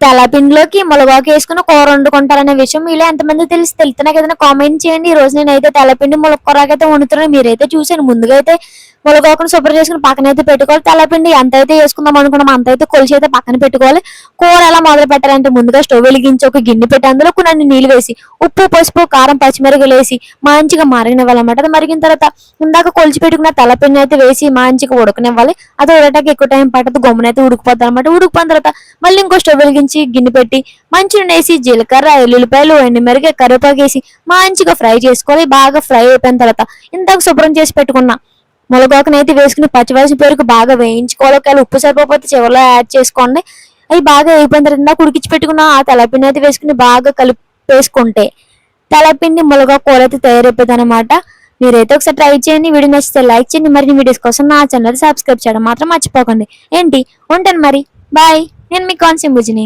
తెల్లపిండిలోకి ములగాకు వేసుకుని కూర వండుకుంటారనే విషయం మీలో ఎంతమంది తెలిసి తెలితే నాకు ఏదైనా కామెంట్ చేయండి. ఈ రోజు నేనైతే తెల్లపిండి ములకూరకి వండుతున్నాను. మీరైతే చూసాను ముందుగా అయితే ములగాకును శుభ్రం చేసుకుని పక్కన అయితే పెట్టుకోవాలి. తెల్లపిండి ఎంత అయితే వేసుకుందాం అనుకున్నాం అంత అయితే కొలిచి అయితే పక్కన పెట్టుకోవాలి. కూర ఎలా మొదలు పెట్టాలంటే ముందుగా స్టవ్ వెలిగించి ఒక గిన్నె పెట్టి అందులో కొన్ని నీళ్ళు వేసి ఉప్పు పసుపు కారం పచ్చిమిరపకాయలు వేసి మంచిగా మరగనివ్వాలన్నమాట. అది మరిగిన తర్వాత ఇందాక కొలిచి పెట్టుకున్న తెల్లపిండి అయితే వేసి మంచిగా ఉడకనివ్వాలి. అది ఉడటానికి ఎక్కువ టైం పట్టదు గమ్మున అయితే ఉడికిపోతుంది అనమాట ఉడికిపోయిన తర్వాత మళ్ళీ ఇంకో స్టవ్ వెలిగించి గిన్నె పెట్టి మంచి వేసి జీలకర్ర ఎల్లుల్లిపాయలు ఎండుమిరగ కరివేపాకు వేసి మంచిగా ఫ్రై చేసుకోవాలి. బాగా ఫ్రై అయిపోయిన తర్వాత ఇందాక శుభ్రం చేసి పెట్టుకున్న ములగాకుని అయితే వేసుకుని పచ్చివాసి పేరుకు బాగా వేయించుకోవాలి. ఒకవేళ ఉప్పు సరిపోతే చివరిలో యాడ్ చేసుకోండి. అవి బాగా అయిపోయిన తర్వాత ఇందాక ఉడికించి పెట్టుకున్న ఆ తలపిండి అయితే వేసుకుని బాగా కలిపేసుకుంటే తలపిండి ములగా కూర అయితే తయారైపోతుంది అనమాట మీరైతే ఒకసారి ట్రై చేయండి. వీడియో నచ్చితే లైక్ చేయండి. మరిన్ని వీడియోస్ కోసం నా ఛానల్ సబ్స్క్రైబ్ చేయడం మాత్రం మర్చిపోకండి. ఏంటి? ఉంటాను మరి. బాయ్ నేను మీ కాన్సింబుజిని